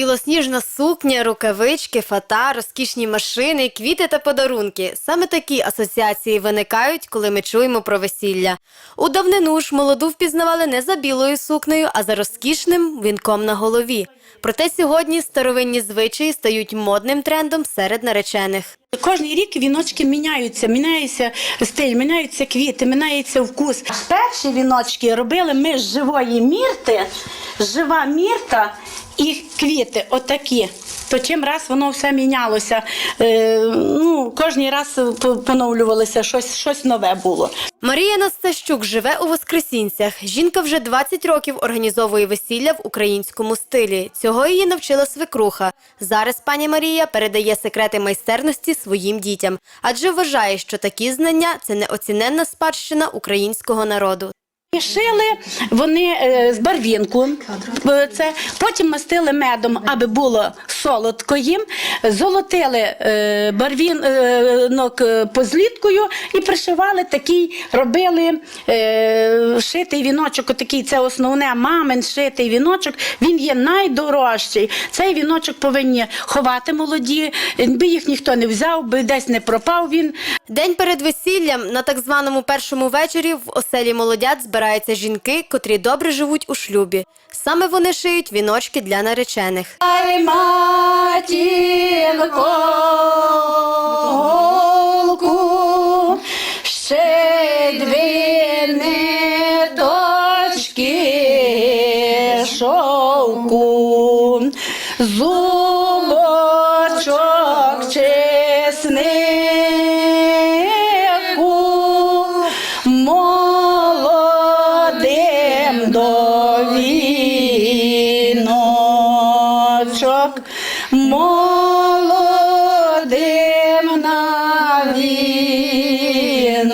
Білосніжна сукня, рукавички, фата, розкішні машини, квіти та подарунки. Саме такі асоціації виникають, коли ми чуємо про весілля. У давнину ж молоду впізнавали не за білою сукнею, а за розкішним вінком на голові. Проте сьогодні старовинні звичаї стають модним трендом серед наречених. Кожний рік віночки міняються, міняється стиль, міняються квіти, міняється вкус. Перші віночки робили ми з живої мірти, жива мірта і квіти, отакі. То чим раз воно все мінялося. Е, ну, кожний раз поновлювалося, щось, щось нове було. Марія Настащук живе у Воскресінцях. Жінка вже 20 років організовує весілля в українському стилі. Цього її навчила свекруха. Зараз пані Марія передає секрети майстерності своїм дітям, адже вважає, що такі знання це неоціненна спадщина українського народу. Шили вони е, з барвінку, е, це, потім мастили медом, аби було солодко їм, золотили е, барвінок позліткою і пришивали такий, робили шитий віночок, отакий, це основне мамин шитий віночок, він є найдорожчий. Цей віночок повинні ховати молоді, би їх ніхто не взяв, би десь не пропав він. День перед весіллям на так званому першому вечорі в оселі молодят збираються жінки, котрі добре живуть у шлюбі. Саме вони шиють віночки для наречених. Ай, матінко, голку, ще дві ниточки шовку, зубочок чеснику, молодим на віночок.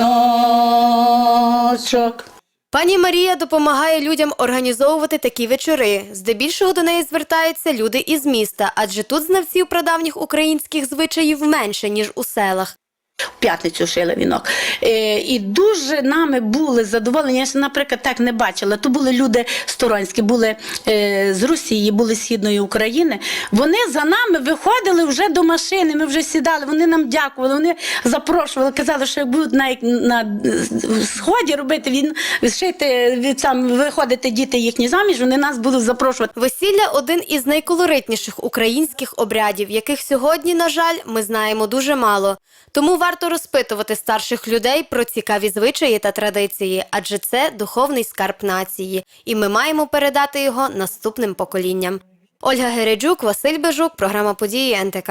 Пані Марія допомагає людям організовувати такі вечори. Здебільшого до неї звертаються люди із міста, адже тут знавців прадавніх українських звичаїв менше ніж у селах. В п'ятницю шили вінок. Е, і дуже нами були задоволені. Я ж, наприклад, так не бачила. То були люди сторонські, були е, з Росії, були з Східної України. Вони за нами виходили вже до машини. Ми вже сідали. Вони нам дякували. Вони запрошували, казали, що будуть на, на сході робити він шити сам виходити діти їхні заміж. Вони нас будуть запрошувати. Весілля один із найколоритніших українських обрядів, яких сьогодні, на жаль, ми знаємо дуже мало. Тому варто розпитувати старших людей про цікаві звичаї та традиції, адже це духовний скарб нації, і ми маємо передати його наступним поколінням. Ольга Гереджук, Василь Бежук, програма події НТК.